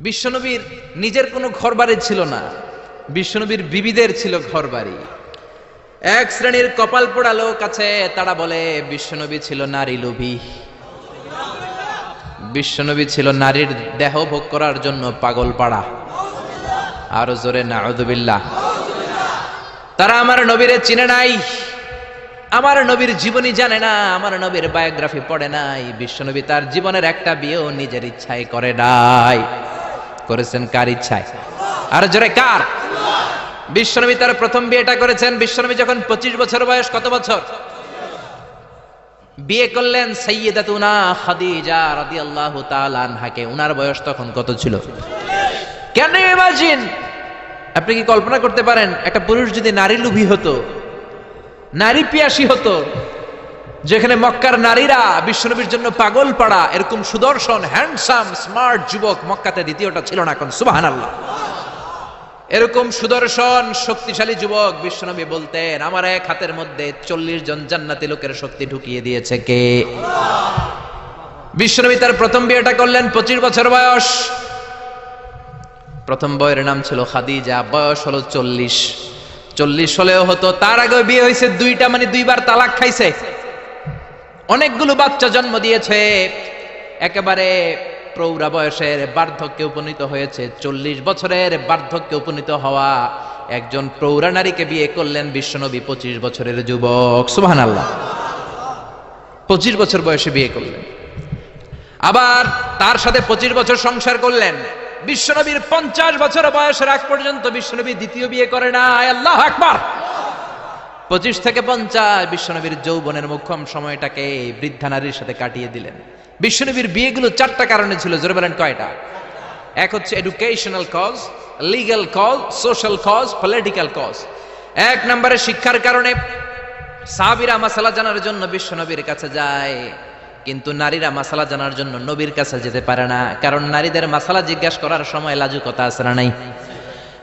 বিশ্বনবীর নিজের কোনো ঘর ছিল না। বিশ্বনবীর বিবিদের ছিল ঘর এক শ্রেণির কপাল পোড়া লোক আছে, তারা বলে, বিশ্বনবী ছিল নারী লোভী। বিশ্বনবী ছিল নারীর দেহ ভোগ করার জন্য পাগল পাড়া। আরও জোরে নাউদুবিল্লাহ তারা আমার নবীরে চিনে নাই। আমার নবীর জীবনী জানে না, আমার নবীর বায়োগ্রাফি পড়ে নাই। বিশ্বনবী তার জীবনের একটা বিয়েও নিজের ইচ্ছায় করে নাই। করেছেন কার ইচ্ছায়? আর জোরে, কার? বিশ্বনবী তার প্রথম বিয়েটা করেছেন। বিশ্বনবী যখন পঁচিশ বছর বয়স, কত বছর? বিয়ে করলেন সৈয়দাতুনা খাদিজা উনার বয়স তখন কত ছিল? কেন ইমাজিন আপনি কি কল্পনা করতে পারেন, একটা পুরুষ যদি নারী লোভী হতো, নারী পিয়াসী হতো যেখানে মক্কার নারীরা বিশ্বনবীর জন্য পাগল পাড়া, এরকম সুদর্শন হ্যান্ডসাম স্মার্ট যুবক মক্কাতে দ্বিতীয়টা ছিল না এখন সুবাহান আল্লাহ এরকম সুদর্শন, শক্তিশালী যুবক বিশ্বনবী বলতেন, আমার এক হাতের মধ্যে চল্লিশ জন জান্নাতি লোকের শক্তি ঢুকিয়ে দিয়েছে কে? বিশ্বনবী তার প্রথম বিয়েটা করলেন, পঁচিশ বছর বয়স। প্রথম বয়ের নাম ছিল খাদিজা, বয়স হলো চল্লিশ। চল্লিশ হলেও হতো, তার আগে বিয়ে হয়েছে, দুইটা মানে দুইবার তালাক খাইছে। অনেকগুলো বাচ্চা জন্ম দিয়েছে। একেবারে প্রৌঢ়া বয়সের বার্ধক্যে উপনীত হয়েছে। চল্লিশ বছরের বার্ধক্যে উপনীত হওয়া একজন প্রৌঢ়া নারীকে বিয়ে করলেন বিশ্বনবী, পঁচিশ বছরের যুবক। সুবাহ আল্লাহ পঁচিশ বছর বয়সে বিয়ে করলেন। আবার তার সাথে পঁচিশ বছর সংসার করলেন। বিশ্বনবীর পঞ্চাশ বছর বয়সের আগ পর্যন্ত বিশ্বনবী দ্বিতীয় বিয়ে করে না আল্লাহ আকবার। পঁচিশ থেকে পঞ্চাশ বিশ্বনবীর যৌবনের মুখ্যম সময়টাকে বৃদ্ধা নারীর সাথে কাটিয়ে দিলেন। বিশ্বনবীর বিয়েগুলো চারটা কারণে ছিল, জোরে বলেন কয়টা? এক হচ্ছে educational cause legal cause social cause political cause এক নম্বরে শিক্ষার কারণে সাহাবিরা মাসালা জানার জন্য বিশ্বনবীর কাছে যায়, কিন্তু নারীরা মাসালা জানার জন্য নবীর কাছে যেতে পারে না, কারণ নারীদের মাসালা জিজ্ঞাসা করার সময় লাজুকতা আছে না নাই?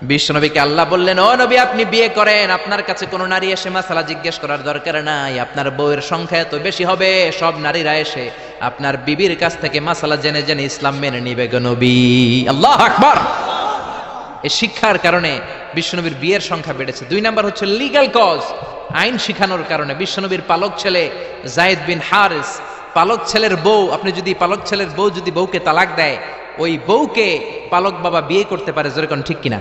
বিশ্বনবীকে আল্লাহ বললেন, ও নবী, আপনি বিয়ে করেন। আপনার কাছে কোনো নারী এসে মাসালা জিজ্ঞেস করার দরকার নাই। আপনার বউয়ের সংখ্যা এত বেশি হবে, সব নারীরা এসে আপনার বিবির কাছ থেকে মাসালা জেনে জেনে ইসলাম মেনে নিবে নবী। আল্লাহ আকবর! এই শিক্ষার কারণে বিশ্বনবীর বিয়ের সংখ্যা বেড়েছে। দুই নাম্বার হচ্ছে লিগ্যাল কজ আইন শিখানোর কারণে। বিশ্বনবীর পালক ছেলে জায়েদ বিন হারিস, পালক ছেলের বউ, আপনি যদি পালক ছেলের বউ যদি বউকে তালাক দেয় ওই বউকে পালক বাবা বিয়ে করতে পারে যেরকম ঠিক কিনা?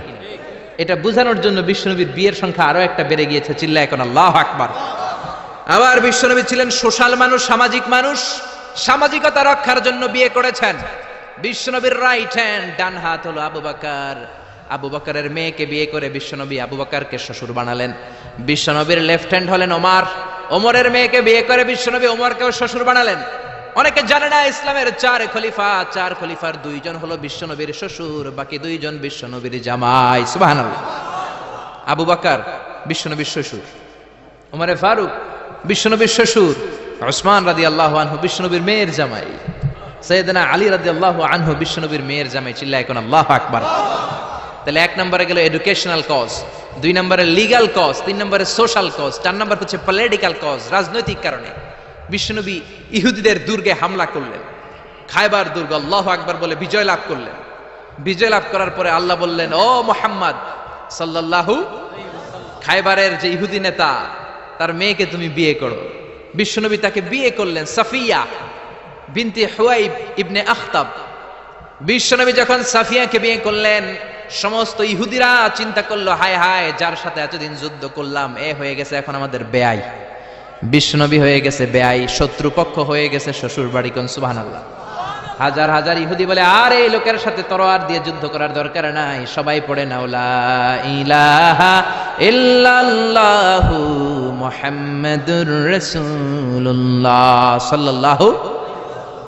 এটা বোঝানোর জন্য বিশ্বনবীর বিয়ের সংখ্যা আরও একটা বেড়ে গিয়েছে চিল্লা এখন আল্লাহ আকবার। আবার বিশ্বনবী ছিলেন সোশ্যাল মানুষ, সামাজিক মানুষ, সামাজিকতা রক্ষার জন্য বিয়ে করেছেন। বিশ্বনবীর রাইট হ্যান্ড ডান হাত হলো আবু বাকার। আবু বাকারের মেয়েকে বিয়ে করে বিশ্বনবী আবু বাকারকে শ্বশুর বানালেন। বিশ্বনবীর লেফট হ্যান্ড হলেন ওমার। ওমরের মেয়েকে বিয়ে করে বিশ্বনবী ওমরকেও শ্বশুর বানালেন। অনেকে জানে না, ইসলামের চার খলিফা, চার খলিফার দুইজন হলো বিশ্বনবীর শ্বশুর, বাকি দুইজন বিশ্বনবীর জামাই। সুবহানাল্লাহ। আবু বাকার, বিশ্বনবীর শ্বশুর। ওমরে ফারুক, বিশ্বনবীর শ্বশুর। ওসমান রাদি আল্লাহ আনহু, বিশ্বনবীর মেয়ের জামাই। সৈয়দনা আলী রাদি আল্লাহ আনহু, বিশ্বনবীর মেয়ের জামাই। চিল্লা এখন আল্লাহ আকবার। তাহলে এক নম্বরে গেল এডুকেশনাল কজ দুই নম্বরে লিগাল কজ তিন নম্বরে সোশ্যাল কজ চার নম্বর হচ্ছে পলিটিক্যাল কজ রাজনৈতিক কারণে। বিশ্বনবী ইহুদিদের দুর্গে হামলা করলেন। খায়বার দুর্গ, আল্লাহ আকবার বলে বিজয় লাভ করলেন। বিজয় লাভ করার পরে আল্লাহ বললেন, ও মোহাম্মদ সাল্লাল্লাহু খায়বারের যে ইহুদি নেতা, তার মেয়েকে তুমি বিয়ে করো। বিশ্বনবী তাকে বিয়ে করলেন সাফিয়া বিনতে হুয়াইব ইবনে আখতাব। বিশ্বনবী যখন সাফিয়াকে বিয়ে করলেন, সমস্ত ইহুদিরা চিন্তা করল, হায় হায়, যার সাথে এতদিন যুদ্ধ করলাম, এ হয়ে গেছে এখন আমাদের বেয়াই বিশ্বনবী হয়ে গেছে ব্যয় শত্রুপক্ষ হয়ে গেছে শ্বশুর বাড়ি কোন সুবহানাল্লাহ। হাজার হাজার ইহুদি বলে, আর, এই লোকের সাথে তরোয়ার দিয়ে যুদ্ধ করার দরকার নাই, সবাই পড়ে না ওলা ইলাহা ইল্লাল্লাহু মুহাম্মাদুর রাসূলুল্লাহ সাল্লাল্লাহু